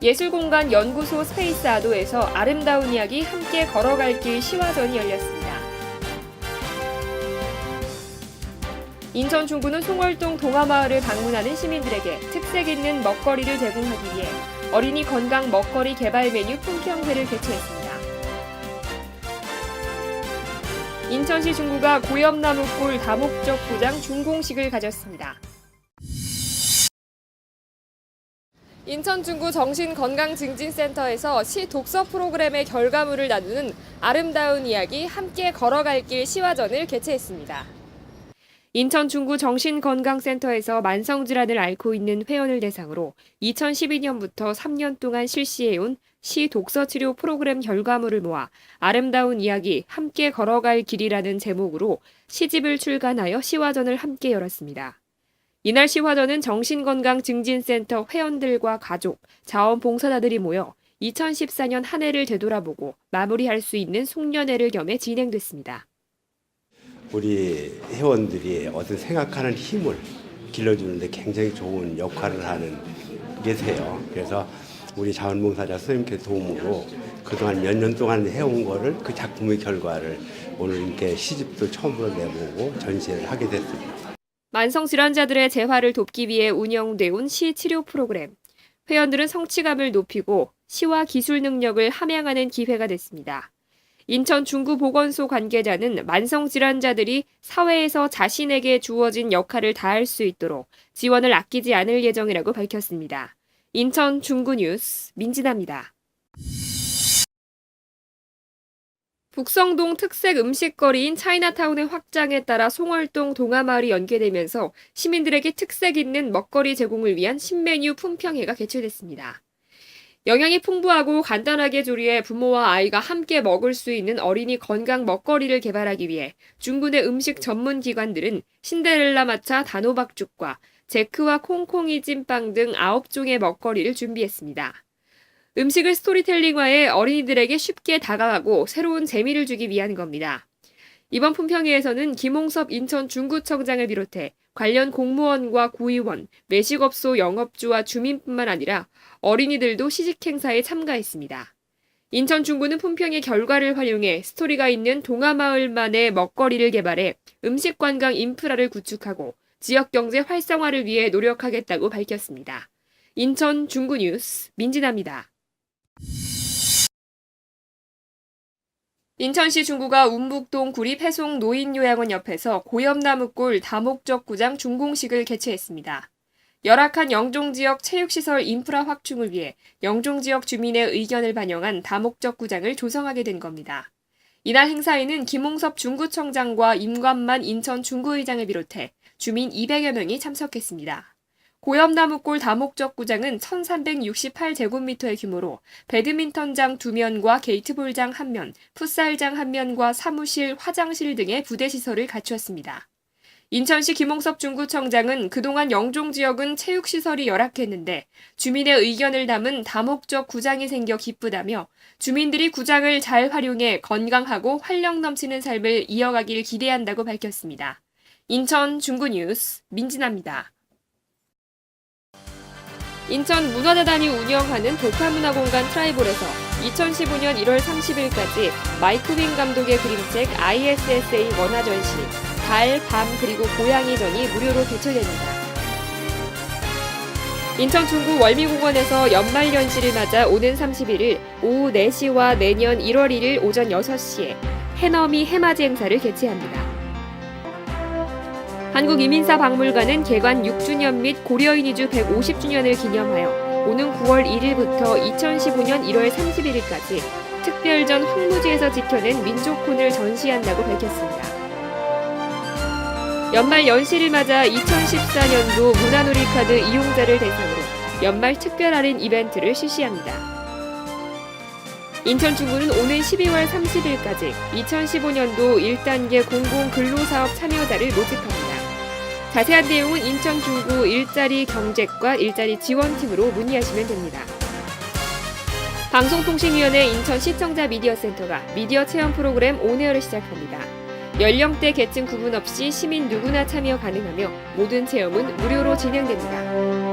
예술공간 연구소 스페이스 아도에서 아름다운 이야기 함께 걸어갈 길 시화전이 열렸습니다. 인천 중구는 송월동 동화마을을 방문하는 시민들에게 특색 있는 먹거리를 제공하기 위해 어린이 건강 먹거리 개발 메뉴 품평회를 개최했습니다. 인천시 중구가 고엽나무골 다목적 구장 준공식을 가졌습니다. 인천 중구 정신건강증진센터에서 시 독서 프로그램의 결과물을 나누는 아름다운 이야기 함께 걸어갈 길 시화전을 개최했습니다. 인천 중구 정신건강센터에서 만성질환을 앓고 있는 회원을 대상으로 2012년부터 3년 동안 실시해온 시 독서 치료 프로그램 결과물을 모아 아름다운 이야기 함께 걸어갈 길이라는 제목으로 시집을 출간하여 시화전을 함께 열었습니다. 이날 시화전은 정신건강증진센터 회원들과 가족, 자원봉사자들이 모여 2014년 한 해를 되돌아보고 마무리할 수 있는 송년회를 겸해 진행됐습니다. 우리 회원들이 어떤 생각하는 힘을 길러주는데 굉장히 좋은 역할을 하는 게세요. 그래서 우리 자원봉사자 선생님께 도움으로 그동안 몇 년 동안 해온 거를 그 작품의 결과를 오늘 이렇게 시집도 처음으로 내보고 전시를 하게 됐습니다. 만성질환자들의 재활을 돕기 위해 운영돼 온 시 치료 프로그램. 회원들은 성취감을 높이고 시와 기술 능력을 함양하는 기회가 됐습니다. 인천 중구보건소 관계자는 만성질환자들이 사회에서 자신에게 주어진 역할을 다할 수 있도록 지원을 아끼지 않을 예정이라고 밝혔습니다. 인천 중구뉴스 민진아입니다. 북성동 특색 음식거리인 차이나타운의 확장에 따라 송월동 동아마을이 연계되면서 시민들에게 특색 있는 먹거리 제공을 위한 신메뉴 품평회가 개최됐습니다. 영양이 풍부하고 간단하게 조리해 부모와 아이가 함께 먹을 수 있는 어린이 건강 먹거리를 개발하기 위해 내 음식 전문 기관들은 신데렐라 마차 단호박죽과 제크와 콩콩이 찐빵 등 9종의 먹거리를 준비했습니다. 음식을 스토리텔링화해 어린이들에게 쉽게 다가가고 새로운 재미를 주기 위한 겁니다. 이번 품평회에서는 김홍섭 인천 중구청장을 비롯해 관련 공무원과 구의원, 외식업소 영업주와 주민뿐만 아니라 어린이들도 시식 행사에 참가했습니다. 인천 중구는 품평의 결과를 활용해 스토리가 있는 동아마을만의 먹거리를 개발해 음식 관광 인프라를 구축하고 지역 경제 활성화를 위해 노력하겠다고 밝혔습니다. 인천 중구 뉴스 민진아입니다. 인천시 중구가 운북동 구립해송 노인요양원 옆에서 고엽나무골 다목적 구장 준공식을 개최했습니다. 열악한 영종 지역 체육시설 인프라 확충을 위해 영종 지역 주민의 의견을 반영한 다목적 구장을 조성하게 된 겁니다. 이날 행사에는 김홍섭 중구청장과 임관만 인천 중구의장을 비롯해 주민 200여 명이 참석했습니다. 고엽나무골 다목적 구장은 1368제곱미터의 규모로 배드민턴장 2면과 게이트볼장 1면, 풋살장 1면과 사무실, 화장실 등의 부대시설을 갖추었습니다. 인천시 김홍섭 중구청장은 그동안 영종 지역은 체육시설이 열악했는데 주민의 의견을 담은 다목적 구장이 생겨 기쁘다며 주민들이 구장을 잘 활용해 건강하고 활력 넘치는 삶을 이어가길 기대한다고 밝혔습니다. 인천 중구뉴스 민진아입니다. 인천 문화재단이 운영하는 복합문화공간 트라이볼에서 2015년 1월 30일까지 마이크윙 감독의 그림책 ISSA 원화 전시, 달, 밤 그리고 고양이 전이 무료로 개최됩니다. 인천 중구 월미공원에서 연말 연시를 맞아 오는 31일 오후 4시와 내년 1월 1일 오전 6시에 해넘이 해맞이 행사를 개최합니다. 한국이민사 박물관은 개관 6주년 및 고려인 이주 150주년을 기념하여 오는 9월 1일부터 2015년 1월 31일까지 특별전 황무지에서 지켜낸 민족혼을 전시한다고 밝혔습니다. 연말 연시를 맞아 2014년도 문화놀이 카드 이용자를 대상으로 연말 특별 할인 이벤트를 실시합니다. 인천 중구는 오는 12월 30일까지 2015년도 1단계 공공근로사업 참여자를 모집합니다. 자세한 내용은 인천 중구 일자리 경제과 일자리 지원팀으로 문의하시면 됩니다. 방송통신위원회 인천 시청자 미디어센터가 미디어 체험 프로그램 온에어를 시작합니다. 연령대 계층 구분 없이 시민 누구나 참여 가능하며 모든 체험은 무료로 진행됩니다.